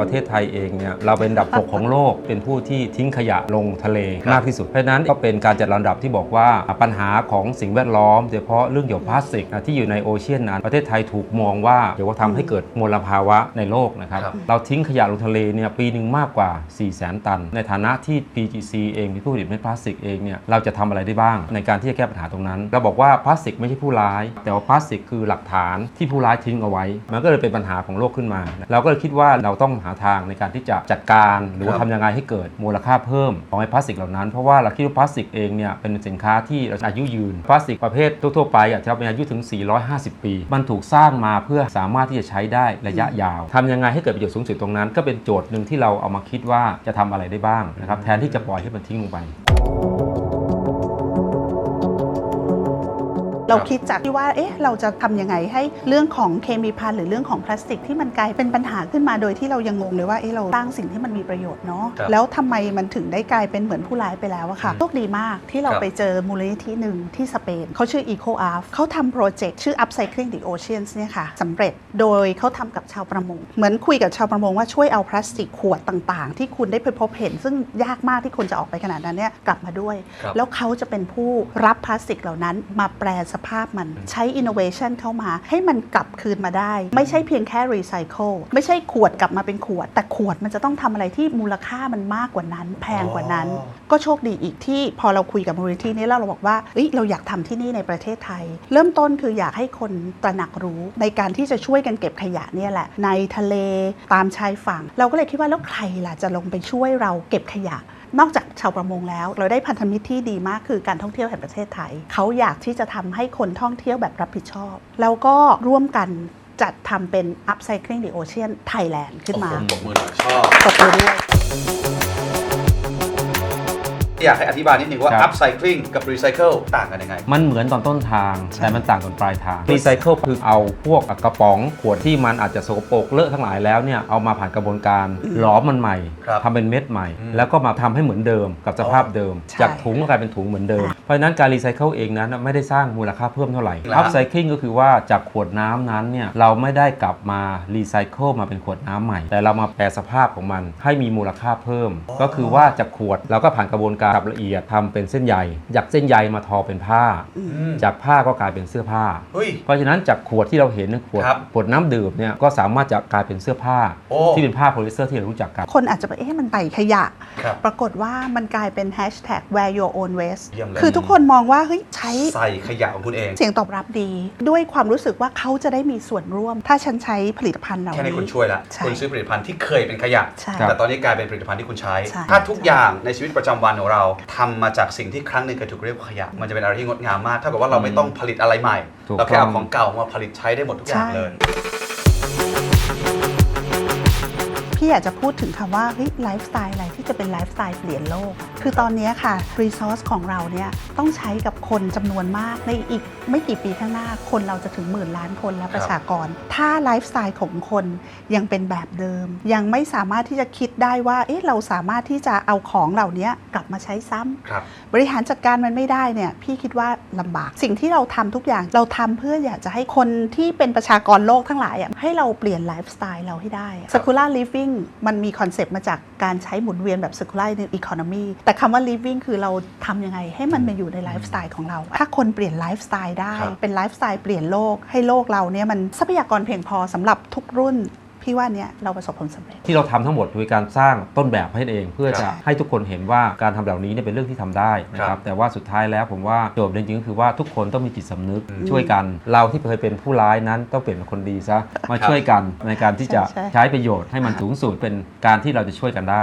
ประเทศไทยเองเนี่ยเราเป็นอันดับ 6 ของโลก เป็นผู้ที่ทิ้งขยะลงทะเลมากที่สุด เพราะฉะนั้นก็เป็นการจัดลำดับที่บอกว่าปัญหาของสิ่งแวดล้อมโดยเฉพาะเรื่องเกี่ยวกับพลาสติกนะที่อยู่ในโอเชียนนั้น ประเทศไทยถูกมองว่าเดี๋ยวว่าทำให้เกิดมลภาวะในโลกนะครับครับเราทิ้งขยะลงทะเลเนี่ยปีหนึ่งมากกว่า 4 0 0 0 0 0 ตัน ในฐานะที่ PGC เองมีผู้ผลิตเม็ดพลาสติกเองเนี่ยเราจะทำอะไรได้บ้าง ในการที่จะแก้ปัญหาตรงนั้นเราบอกว่าพลาสติกไม่ใช่ผู้ร้าย แต่ว่าพลาสติกคือหลักฐานที่ผู้ร้ายทิ้งเอาไว้ มันก็เลยเป็นปัญหาของโลกขึ้นมา เราก็เลยคิดว่าเราต้องหาทางในการที่จะจัดการหรือว่าทำยังไงให้เกิดมูลค่าเพิ่มของไอ้พลาสติกเหล่านั้น เพราะว่าเราคิดว่าพลาสติกเองเนี่ยเป็นสินค้าที่อายุยืนพลาสติกประเภททั่วๆไปอาจจะมีอายุถึง 450 ปี มันถูกสร้างมาเพื่อสามารถที่จะใช้ได้ระยะยาวทำยังไงให้เกิดประโยชน์สูงสุดตรงนั้น ก็เป็นโจทย์หนึ่งที่เราเอามาคิดว่าจะทำอะไรได้บ้างนะครับแทนที่จะปล่อยให้มันทิ้งลงไป เราคิดจากที่ว่า เอ๊ะ เราจะทำยังไงให้เรื่องของเคมีภัณฑ์หรือเรื่องของพลาสติกที่มันกลายเป็นปัญหาขึ้นมาโดยที่เรายังงงเลยว่า เอ๊ะ เราสร้างสิ่งที่มันมีประโยชน์เนาะครับแล้วทำไมมันถึงได้กลายเป็นเหมือนผู้ร้ายไปแล้วอะค่ะ โชคดีมากที่เราครับไปเจอมูลนิธิหนึ่งที่สเปนเขาชื่อ Eco Art เขาทำโปรเจกต์ชื่อ Upcycling the Oceans เนี่ยค่ะสำเร็จโดยเขาทำกับชาวประมง เหมือนคุยกับชาวประมงว่าช่วยเอาพลาสติกขวดต่างๆ ที่คุณได้ไปพบเห็น ซึ่งยากมากที่คนจะออกไปขนาดนั้นเนี่ยกลับมาด้วยครับแล้วเขาจะเป็นผู้รับพลาสติกเหล่านั้นมาแปลสภาพมันใช้ innovation เข้ามา ให้มันกลับคืนมาได้ ไม่ใช่เพียงแค่รีไซเคิลไม่ใช่ขวดกลับมาเป็นขวด แต่ขวดมันจะต้องทำอะไรที่มูลค่ามันมากกว่านั้น แพงกว่านั้นอ๋อก็โชคดีอีกที่พอเราคุยกับมูลนิธินี้แล้วเราบอกว่าเอ้ยเราอยากทำที่นี่ในประเทศไทย เริ่มต้นคืออยากให้คนตระหนักรู้ในการที่จะช่วยกันเก็บขยะเนี่ยแหละ ในทะเลตามชายฝั่ง เราก็เลยคิดว่าแล้วใครล่ะจะลงไปช่วยเราเก็บขยะ นอกจากชาวประมงแล้ว เราได้พันธมิตรที่ดีมากคือการท่องเที่ยวแห่งประเทศไทย เขาอยากที่จะทำให้คนท่องเที่ยวแบบรับผิดชอบ แล้วก็ร่วมกันจัดทำเป็น Upcycling the Ocean Thailand ขึ้นมาโอ้โหปรบมือหน่อยชอบตบมือด้วย อยากให้อธิบายนิดนึงว่า ครับ upcycling กับ recycle ต่างกันยังไง มันเหมือนตอนต้นทางใช่แต่มันต่างตอนปลายทางรีไซเคิลคือเอาพวกกระป๋องขวดที่มันอาจจะสกปรกเลอะทั้งหลายแล้วเนี่ยเอามาผ่านกระบวนการหลอมมันใหม่ครับทำเป็นเม็ดใหม่ อืมแล้วก็มาทำให้เหมือนเดิมกับสภาพเดิม ใช่จากถุงก็กลายเป็นถุงเหมือนเดิมอะเพราะฉะนั้นการรีไซเคิลเองนั้นไม่ได้สร้างมูลค่าเพิ่มเท่าไหร่เหรอฮะอัพไซคลิงก็คือว่าจากขวดน้ำนั้นเนี่ยเราไม่ได้กลับมารีไซเคิลมาเป็นขวดน้ำใหม่ แต่เรามาแปลสภาพของมันให้มีมูลค่าเพิ่ม ก็คือว่าจากขวดเราก็ผ่านกระบวนการสับละเอียดทำเป็นเส้นใยจากเส้นใยมาทอเป็นผ้าอืมจากผ้าก็กลายเป็นเสื้อผ้าเฮ้ยเพราะฉะนั้นจากขวดที่เราเห็นเนยขวดครับขวดน้ำดื่มเนี่ยก็สามารถจะกลายเป็นเสื้อผ้าโอ้ที่เป็นผ้าโพลิสเตอร์ที่เรารู้จักกันคนอาจจะไปเอ๊ะมันไปขยะครับปรากฏว่ามันกลายเป็น hashtag wear your own waste เยี่ยมเลยคือทุกคนมองว่าเฮ้ยใช้ใส่ขยะของคุณเอง เสียงตอบรับดี ด้วยความรู้สึกว่าเขาจะได้มีส่วนร่วม ถ้าฉันใช้ผลิตภัณฑ์เหล่าแค่นี้นี้คุณช่วยละใช่คุณซื้อผลิตภัณฑ์ที่เคยเป็นขยะใช่แต่ตอนนี้กลายเป็นผลิตภัณฑ์ที่คุณใช้ใช่ถ้าทุกอย่างในชีวิตประจำวันของเราทำมาจากสิ่งที่ครั้งหนึ่งเคยถูกเรียกว่าขยะ มันจะเป็นอะไรที่งดงามมากเท่ากับว่าเราไม่ต้องผลิตอะไรใหม่ถูกเราแค่เอาต้องของเก่ามาผลิตใช้ได้หมดทุกอย่างเลย พี่อยากจะพูดถึงคำว่าเฮ้ยไลฟ์สไตล์อะไรที่จะเป็นไลฟ์สไตล์เปลี่ยนโลก คือตอนนี้ค่ะรีซอสของเราเนี่ยต้องใช้กับคนจำนวนมากในอีกไม่กี่ปีข้างหน้าคนเราจะถึงหมื่นล้านคนและประชากร ถ้าไลฟ์สไตล์ของคนยังเป็นแบบเดิม ยังไม่สามารถที่จะคิดได้ว่าเอ๊ะเราสามารถที่จะเอาของเหล่านี้กลับมาใช้ซ้ำครับบริหารจัดการมันไม่ได้เนี่ยพี่คิดว่าลำบาก สิ่งที่เราทำทุกอย่างเราทำเพื่ออยากจะให้คนที่เป็นประชากรโลกทั้งหลายอะให้เราเปลี่ยนไลฟ์สไตล์เราให้ได้ circular living มันมีคอนเซปต์มาจากการใช้หมุนเวียนแบบ circular economy แต่คำว่า living คือเราทำยังไงให้มันมาอยู่ในไลฟ์สไตล์ของเรา ถ้าคนเปลี่ยนไลฟ์สไตล์ได้ครับเป็นไลฟ์สไตล์เปลี่ยนโลกให้โลกเราเนี่ยมันทรัพยากรเพียงพอสำหรับทุกรุ่น พี่ว่าเนี่ยเราประสบผลสำเร็จ ที่เราทำทั้งหมดโดยการสร้างต้นแบบให้เอง เพื่อครัจะบให้ทุกคนเห็นว่าการทำเหล่านี้เนี่ยเป็นเรื่องที่ทำได้นะคครัรับบแต่ว่าสุดท้ายแล้วผมว่าโจทย์จริงๆก็คือว่าทุกคนต้องมีจิตสำนึกอืมช่วยกันเราที่เคยเป็นผู้ร้ายนั้นต้องเปลี่ยนเป็นคนดีซะมาครับช่วยกันในการที่จะใช่ใช่ใช้ประโยชน์ให้มันสูงสุดเป็นการที่เราจะช่วยกันได้